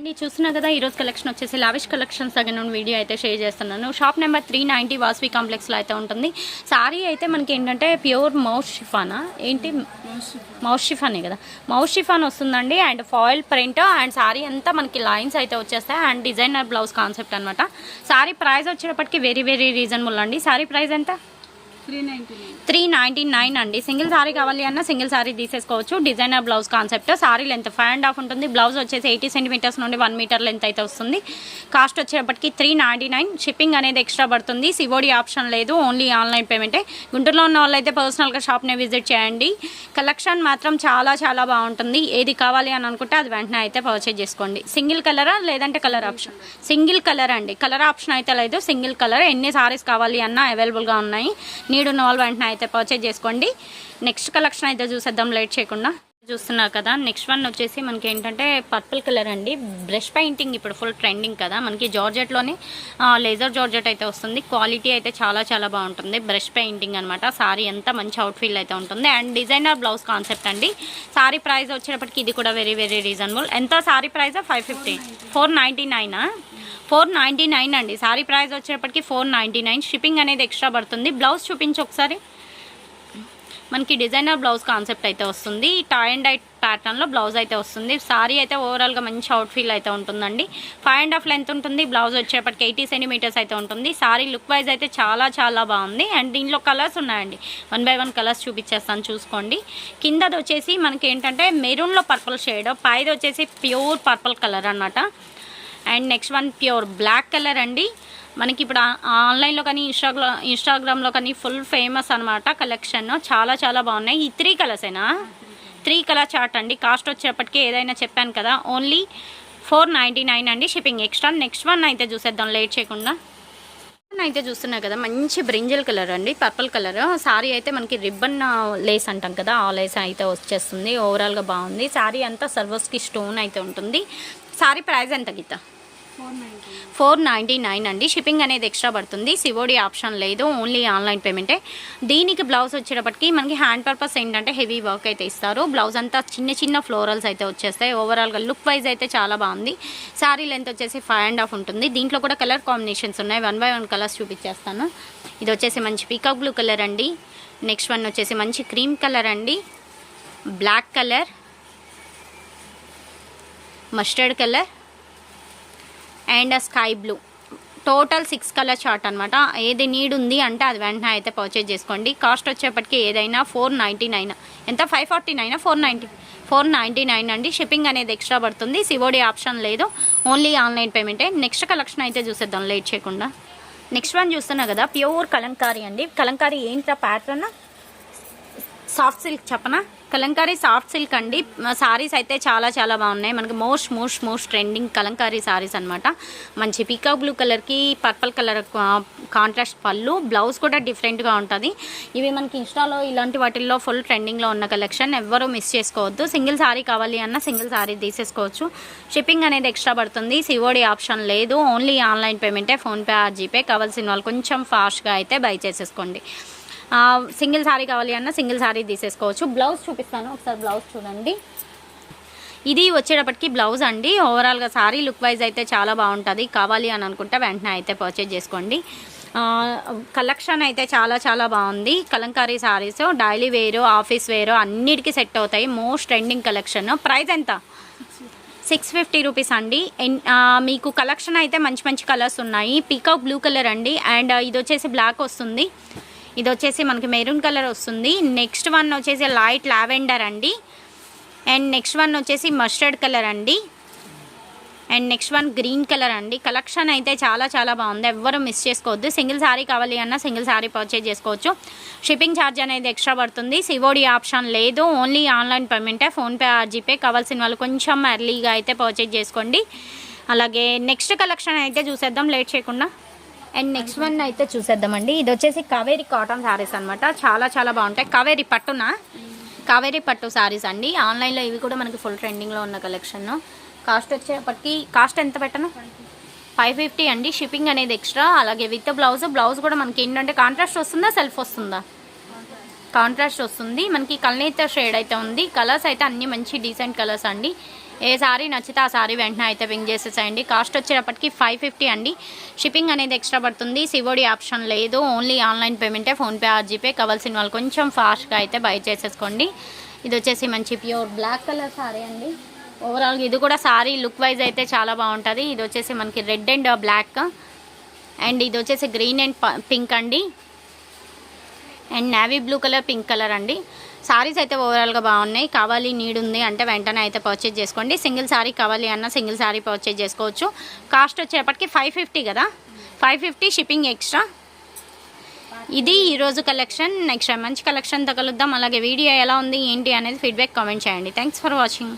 అండి చూసినా కదా ఈరోజు కలెక్షన్ వచ్చేసి లావిష్ కలెక్షన్స్ దగ్గర వీడియో అయితే షేర్ చేస్తున్నాను. Shop number three ninety Vasavi కాంప్లెక్స్లో అయితే ఉంటుంది. సారీ అయితే మనకి ఏంటంటే ప్యూర్ మౌస్ షిఫానా ఏంటి? మౌస్ షిఫానే కదా? మౌస్ షిఫాన్ వస్తుందండి. And foil print and sari అంతా మనకి లైన్స్ అయితే వచ్చేస్తాయి. అండ్ డిజైనర్ బ్లౌజ్ కాన్సెప్ట్ అనమాట సారీ ప్రైస్ వచ్చేటప్పటికి వెరీ వెరీ రీజనబుల్ అండి. సారీ ప్రైస్ ఎంత? Three ninety nine. అండి. సింగిల్ సారీ కావాలి అన్న సింగిల్ సారీ తీసేసుకోవచ్చు. Designer blouse concept. Sari length five and half ఉంటుంది. బ్లౌజ్ వచ్చేసి ఎయిటీ సెంటీమీటర్స్ నుండి వన్ మీటర్ లెంత్ అయితే వస్తుంది. కాస్ట్ వచ్చేటప్పటికి త్రీ నైంటీ నైన్. షిప్పింగ్ అనేది ఎక్స్ట్రా పడుతుంది. సివోడి ఆప్షన్ లేదు. ఓన్లీ ఆన్లైన్ పేమెంటే. గుంటూరులో ఉన్న వాళ్ళైతే పర్సనల్గా షాప్ని విజిట్ చేయండి. కలెక్షన్ మాత్రం చాలా చాలా బాగుంటుంది. ఏది కావాలి అని అనుకుంటే అది వెంటనే అయితే పర్చేజ్ చేసుకోండి. సింగిల్ కలరా లేదంటే కలర్ ఆప్షన్? సింగిల్ కలర్ అండి. కలర్ ఆప్షన్ అయితే లేదు. Single colour. ఎన్ని సారీస్ కావాలి అన్నా అవైలబుల్గా ఉన్నాయి. నీడు ఉన్న వాళ్ళు వెంటనే అయితే పర్చేజ్ చేసుకోండి. నెక్స్ట్ కలెక్షన్ అయితే చూసేద్దాం లేట్ చేయకుండా. చూస్తున్నారు కదా నెక్స్ట్ వన్ వచ్చేసి మనకి ఏంటంటే పర్పుల్ కలర్ అండి. బ్రష్ పెయింటింగ్ ఇప్పుడు ఫుల్ ట్రెండింగ్ కదా. మనకి జార్జెట్లోనే లేజర్ జార్జెట్ అయితే వస్తుంది. క్వాలిటీ అయితే చాలా చాలా బాగుంటుంది. బ్రష్ పెయింటింగ్ అనమాట సారీ ఎంత మంచి అవుట్ఫీల్ అయితే ఉంటుంది. అండ్ డిజైనర్ బ్లౌజ్ కాన్సెప్ట్ అండి. సారీ ప్రైస్ వచ్చేటప్పటికి ఇది కూడా వెరీ వెరీ రీజనబుల్ ఎంత? Sari price five fifty four ninety నైనా ఫోర్ నైంటీ నైన్ అండి. సారీ ప్రైస్ వచ్చేటప్పటికి ఫోర్ నైంటీ నైన్. షిప్పింగ్ అనేది ఎక్స్ట్రా పడుతుంది. బ్లౌజ్ చూపించి ఒకసారి. మనకి డిజైనర్ బ్లౌజ్ కాన్సెప్ట్ అయితే వస్తుంది. టై అండ్ డైట్ ప్యాటర్న్లో బ్లౌజ్ అయితే వస్తుంది. సారీ అయితే ఓవరాల్గా మంచి అవుట్ఫీల్ అయితే ఉంటుందండి. ఫైవ్ అండ్ హాఫ్ లెంత్ ఉంటుంది. బ్లౌజ్ వచ్చేప్పటికి ఎయిటీ సెంటీమీటర్స్ అయితే ఉంటుంది. సారీ లుక్ వైజ్ అయితే చాలా చాలా బాగుంది. అండ్ దీనిలో కలర్స్ ఉన్నాయండి. వన్ బై వన్ కలర్స్ చూపించేస్తాను. చూసుకోండి. కిందది వచ్చేసి మనకి ఏంటంటే మెరూన్లో పర్పుల్ షేడ్ పైది వచ్చేసి ప్యూర్ పర్పుల్ కలర్ అన్నమాట. And next one pure black colour అండి. మనకి ఇప్పుడు ఆన్లైన్లో కానీ ఇన్స్టాగ్రా ఇన్స్టాగ్రామ్లో కానీ ఫుల్ ఫేమస్ అనమాట కలెక్షన్. చాలా చాలా బాగున్నాయి. ఈ త్రీ కలర్సేనా త్రీ కలర్ చార్ట్ అండి. కాస్ట్ వచ్చేప్పటికి ఏదైనా చెప్పాను కదా. ఓన్లీ ఫోర్ నైంటీ నైన్ అండి షిప్పింగ్ ఎక్స్ట్రా. నెక్స్ట్ వన్ అయితే చూసేద్దాం. లేట్ చేయకుండా. అయితే చూస్తున్నా కదా. మంచి బ్రింజల్ కలర్ అండి. Purple colour. శారీ అయితే మనకి రిబ్బన్ లేస్ అంటాం కదా. ఆ లేస్ అయితే వచ్చేస్తుంది. ఓవరాల్గా బాగుంది. శారీ అంతా సర్వస్కి స్టోన్ అయితే ఉంటుంది. సారీ ప్రైస్ ఎంత Geetha? Four ninety four ninety nine అండి. షిప్పింగ్ అనేది ఎక్స్ట్రా పడుతుంది. సివోడి ఆప్షన్ లేదు. ఓన్లీ ఆన్లైన్ పేమెంటే దీనికి బ్లౌజ్ వచ్చేటప్పటికి మనకి హ్యాండ్ పర్పస్ ఏంటంటే హెవీ వర్క్ అయితే ఇస్తారు. బ్లౌజ్ అంతా చిన్న చిన్న ఫ్లోరల్స్ అయితే వచ్చేస్తాయి. ఓవరాల్గా లుక్ వైజ్ అయితే చాలా బాగుంది. శారీ లెంత్ వచ్చేసి ఫైవ్ అండ్ హాఫ్ ఉంటుంది. దీంట్లో కూడా కలర్ కాంబినేషన్స్ ఉన్నాయి. వన్ బై వన్ కలర్స్ చూపించేస్తాను. ఇది వచ్చేసి మంచి పీకాక్ బ్లూ కలర్ అండి. నెక్స్ట్ వన్ వచ్చేసి మంచి క్రీమ్ కలర్ అండి. Black colour mustard colour and sky blue. Total six colour chart అనమాట ఏది నీడ్ ఉంది అంటే అది వెంటనే అయితే పర్చేజ్ చేసుకోండి. కాస్ట్ వచ్చేప్పటికి ఏదైనా ఫోర్ నైంటీ నైన్. ఎంత? Five forty nine? Four ninety four ninety nine అండి. షిప్పింగ్ అనేది ఎక్స్ట్రా పడుతుంది. సివోడి ఆప్షన్ లేదు. ఓన్లీ ఆన్లైన్ పేమెంటే. నెక్స్ట్ కలెక్షన్ అయితే చూసేద్దాం. లేట్ చేయకుండా. నెక్స్ట్ వన్ చూస్తున్నా కదా. ప్యూర్ కలంకారీ అండి. కలంకారీ ఏంటి ప్యాటర్న్? సాఫ్ట్ సిల్క్ చెప్పనా? కలంకారీ సాఫ్ట్ సిల్క్ అండి. సారీస్ అయితే చాలా చాలా బాగున్నాయి. మనకి most most most trending kalamkari saris అనమాట మంచి పీకాక్ బ్లూ కలర్కి పర్పుల్ కలర్ కాంట్రాస్ట్ పళ్ళు బ్లౌజ్ కూడా డిఫరెంట్గా ఉంటుంది. ఇవి మనకి ఇన్స్టాలో ఇలాంటి వాటిల్లో ఫుల్ ట్రెండింగ్లో ఉన్న కలెక్షన్ ఎవ్వరూ మిస్ చేసుకోవద్దు. సింగిల్ సారీ కావాలి అన్న సింగిల్ సారీ తీసేసుకోవచ్చు. షిప్పింగ్ అనేది ఎక్స్ట్రా పడుతుంది. సివోడి ఆప్షన్ లేదు. ఓన్లీ ఆన్లైన్ పేమెంటే ఫోన్పే ఆర్ జీపే కావాల్సిన వాళ్ళు కొంచెం ఫాస్ట్గా అయితే బై చేసేసుకోండి. సింగిల్ శారీ కావాలి అన్న సింగిల్ సారీ తీసేసుకోవచ్చు. బ్లౌజ్ చూపిస్తాను. ఒకసారి బ్లౌజ్ చూడండి. ఇది వచ్చేటప్పటికి బ్లౌజ్ అండి. ఓవరాల్గా శారీ లుక్ వైజ్ అయితే చాలా బాగుంటుంది. కావాలి అని అనుకుంటే వెంటనే అయితే పర్చేజ్ చేసుకోండి. కలెక్షన్ అయితే చాలా చాలా బాగుంది. కలంకారీ సారీస్ డైలీ వేరు ఆఫీస్ వేరు అన్నిటికీ సెట్ అవుతాయి. మోస్ట్ ట్రెండింగ్ కలెక్షన్ ప్రైస్ ఎంత? సిక్స్ ఫిఫ్టీ రూపీస్ అండి. ఎన్- మీకు కలెక్షన్ అయితే మంచి మంచి కలర్స్ ఉన్నాయి. పీకాక్ బ్లూ కలర్ అండి. అండ్ ఇది వచ్చేసి బ్లాక్ వస్తుంది. ఇది వచ్చేసి మనకి మెరూన్ కలర్ వస్తుంది. నెక్స్ట్ వన్ వచ్చేసి లైట్ లావెండర్ అండి. అండ్ నెక్స్ట్ వన్ వచ్చేసి మస్టర్డ్ కలర్ అండి. And next one green colour అండి. కలెక్షన్ అయితే చాలా చాలా బాగుంది. ఎవ్వరు మిస్ చేసుకోవద్దు. సింగిల్ సారీ కావాలి అన్న సింగిల్ సారీ పర్చేజ్ చేసుకోవచ్చు. షిప్పింగ్ ఛార్జ్ అనేది ఎక్స్ట్రా పడుతుంది. సివోడి ఆప్షన్ లేదు. ఓన్లీ ఆన్లైన్ పేమెంటే. ఫోన్పే ఆర్ జీపే కావాల్సిన వాళ్ళు కొంచెం ఎర్లీగా అయితే పర్చేజ్ చేసుకోండి. అలాగే నెక్స్ట్ కలెక్షన్ అయితే చూసేద్దాం. లేట్ చేయకుండా. అండ్ నెక్స్ట్ వన్ అయితే చూసేద్దామండి. ఇది వచ్చేసి కావేరి కాటన్ శారీస్ అనమాట చాలా చాలా బాగుంటాయి. కావేరి పట్టునా? కావేరి పట్టు శారీస్ అండి. ఆన్లైన్లో ఇవి కూడా మనకి ఫుల్ ట్రెండింగ్లో ఉన్న కలెక్షన్ కాస్ట్ వచ్చేప్పటికి కాస్ట్ ఎంత పెట్టను? ఫైవ్ ఫిఫ్టీ అండి. షిప్పింగ్ అనేది ఎక్స్ట్రా అలాగే విత్ బ్లౌజ్ బ్లౌజ్ కూడా మనకి ఏంటంటే కాంట్రాస్ట్ వస్తుందా సెల్ఫ్ వస్తుందా? కాంట్రాస్ట్ వస్తుంది. మనకి కల్నేత షేడ్ అయితే ఉంది. కలర్స్ అయితే అన్ని మంచి డీసెంట్ కలర్స్ అండి. ఏ సారీ నచ్చితే ఆ సారీ వెంటనే అయితే పింక్ చేసేసేయండి. కాస్ట్ వచ్చేటప్పటికి ఫైవ్ ఫిఫ్టీ అండి. షిప్పింగ్ అనేది ఎక్స్ట్రా పడుతుంది. సివోడి ఆప్షన్ లేదు. ఓన్లీ ఆన్లైన్ పేమెంటే ఫోన్పే ఆర్జీపే కావాల్సిన వాళ్ళు కొంచెం ఫాస్ట్గా అయితే బై చేసేసుకోండి. ఇది వచ్చేసి మంచి ప్యూర్ బ్లాక్ కలర్ సారీ అండి. ఓవరాల్గా ఇది కూడా సారీ లుక్ వైజ్ అయితే చాలా బాగుంటుంది. ఇది వచ్చేసి మనకి రెడ్ అండ్ బ్లాక్. అండ్ ఇది వచ్చేసి గ్రీన్ అండ్ పింక్ అండి. And navy blue colour pink colour అండి. సారీస్ అయితే ఓవరాల్గా బాగున్నాయి. కావాలి నీడ్ ఉంది అంటే వెంటనే అయితే పర్చేజ్ చేసుకోండి. సింగిల్ సారీ కావాలి అన్న సింగిల్ సారీ పర్చేజ్ చేసుకోవచ్చు. కాస్ట్ వచ్చేపటికి ఫైవ్ ఫిఫ్టీ కదా? ఫైవ్ ఫిఫ్టీ షిప్పింగ్ ఎక్స్ట్రా ఇది ఈరోజు కలెక్షన్ నెక్స్ట్ మంచి కలెక్షన్ తగలుద్దాం అలాగే వీడియో ఎలా ఉంది ఏంటి అనేది ఫీడ్బ్యాక్ కామెంట్ చేయండి. Thanks for watching